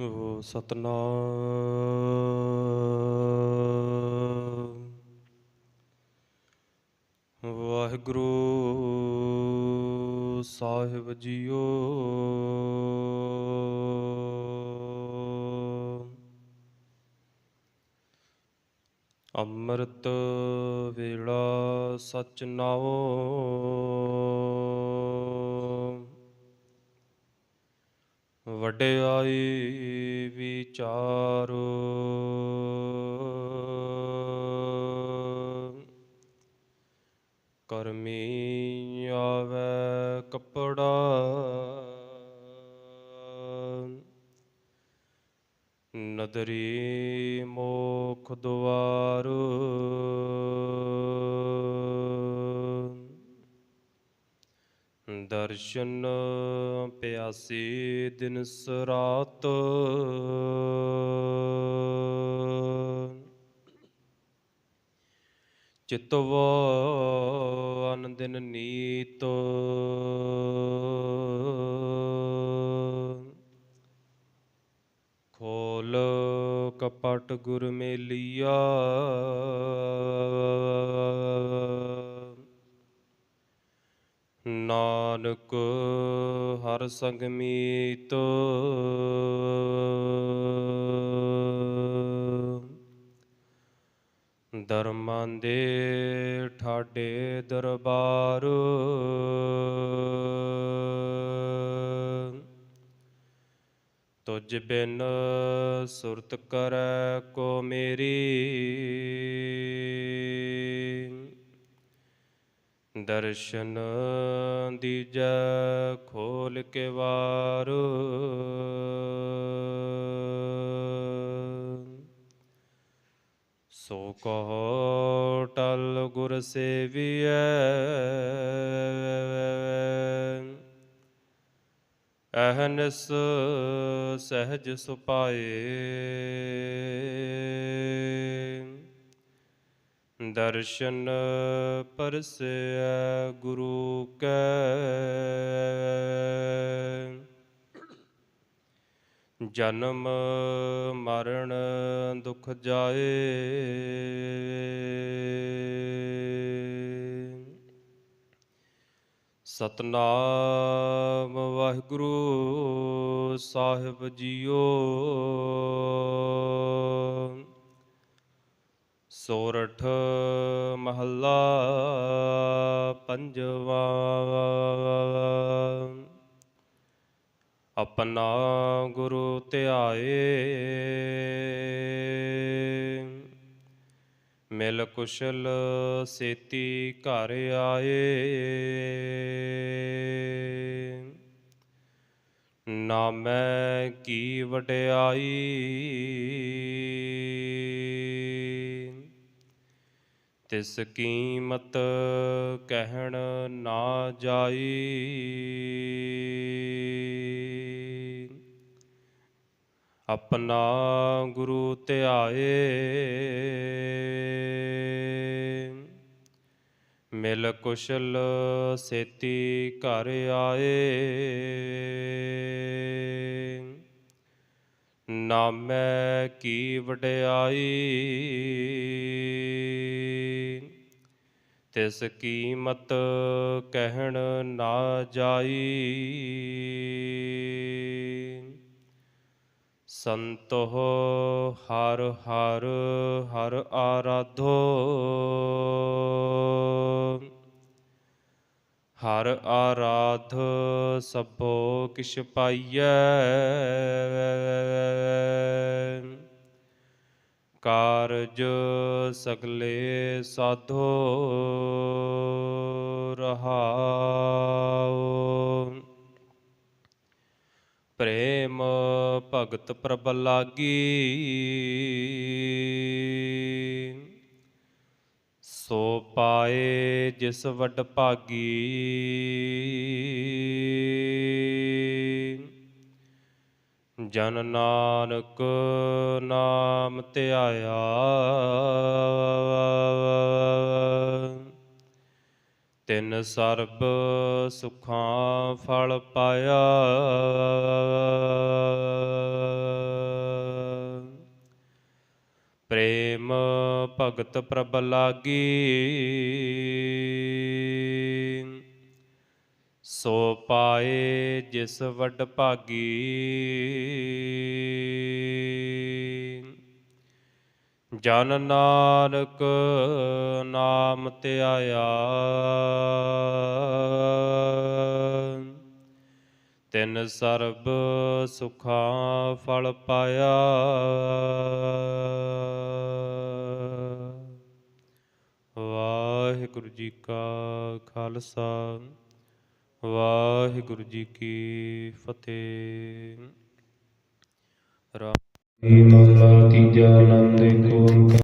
ਓ ਸਤਨਾਮ। ਵਾਹਿਗੁਰੂ ਸਾਹਿਬ ਜੀਓ। ਅੰਮ੍ਰਿਤ ਵੇਲਾ ਸਚ ਨਾਉ। ਵਡਿਆਈ ਵਿਚਾਰੋ। ਕਰਮੀ ਆਵੇ ਕਪੜਾ। ਨਦਰੀ ਮੋਖ ਦੁਆਰ। ਦਰਸ਼ਨ ਪਿਆਸੀ ਦਿਨ ਸਰਾਤ। ਚਿਤਵ ਅਨ ਦਿਨ ਨੀਤ। ਖੋਲ ਕਪਟ ਗੁਰ ਮੇਲੀਆ। ਨਾਨਕ ਹਰ ਸੰਗ ਮੀਤ। ਦਰਮਾਂ ਦੇ ਠਾਡੇ ਦਰਬਾਰ। ਤੁਝ ਬਿਨ ਸੁਰਤ ਕਰੈ ਕੋ ਮੇਰੀ। ਦਰਸ਼ਨ ਦੀਜੈ ਖੋਲ ਕੇ ਵਾਰ। ਸੋ ਕਹੋ ਟਲ ਗੁਰ ਸੇਵੀਐ। ਅਹਨਸ ਸਹਿਜ ਸੁਪਾਏ। ਦਰਸ਼ਨ ਪਰਸੈ ਗੁਰੂ ਕੈ। ਜਨਮ ਮਰਨ ਦੁਖ ਜਾਏ। ਸਤਨਾਮ ਵਾਹਿਗੁਰੂ ਸਾਹਿਬ ਜੀਓ। ਸੋਰਠ ਮਹੱਲਾ ਪੰਜਵਾ। ਆਪਣਾ ਗੁਰੂ ਧਿਆਏ। ਮਿਲ ਕੁਸ਼ਲ ਸੇਤੀ ਘਰ ਆਏ। ਨਾਮੈ ਕੀ ਵਡਿਆਈ। ਤਿਸ ਕੀਮਤ ਕਹਿਣ ਨਾ ਜਾਈ। ਆਪਣਾ ਗੁਰੂ ਧਿਆਏ ਮਿਲ ਕੁਸ਼ਲ ਸੇਤੀ ਘਰ ਆਏ। ਨਾਮੈ ਕੀ ਵਡਿਆਈ? ਤਿਸ ਕੀਮਤ ਕਹਿਣ ਨਾ ਜਾਈ। ਸੰਤੋ ਹਰ ਹਰ ਹਰ ਆਰਾਧੋ। ਹਰ ਆਰਾਧ ਸਭੋ ਕਿਛ ਪਾਈਐ। ਕਾਰਜ ਸਗਲੇ ਸਾਧੋ ਰਹਾਉ। ਪ੍ਰੇਮ ਭਗਤ ਪ੍ਰਭ ਲਾਗੀ ਸੋ ਪਾਏ ਜਿਸ ਵੱਡ ਭਾਗੀ। ਜਨ ਨਾਨਕ ਨਾਮ ਧਿਆਇਆ। ਤਿੰਨ ਸਰਬ ਸੁਖਾਂ ਫਲ ਪਾਇਆ। ਪ੍ਰੇਮ ਭਗਤ ਪ੍ਰਭ ਲਾਗੀ। ਸੋ ਪਾਏ ਜਿਸ ਵੱਡ ਭਾਗੀ। ਜਨ ਨਾਨਕ ਨਾਮ ਧਿਆਇਆ ਤਿਨ ਸਰਬ ਸੁਖਾਂ ਫਲ ਪਾਇਆ। ਵਾਹਿਗੁਰੂ ਜੀ ਕਾ ਖਾਲਸਾ ਵਾਹਿਗੁਰੂ ਜੀ ਕੀ ਫਤਿਹ। ਰਾਮ ਮਹਲਾ ਤੀਜਾ ਆਨੰਦ ਏਕ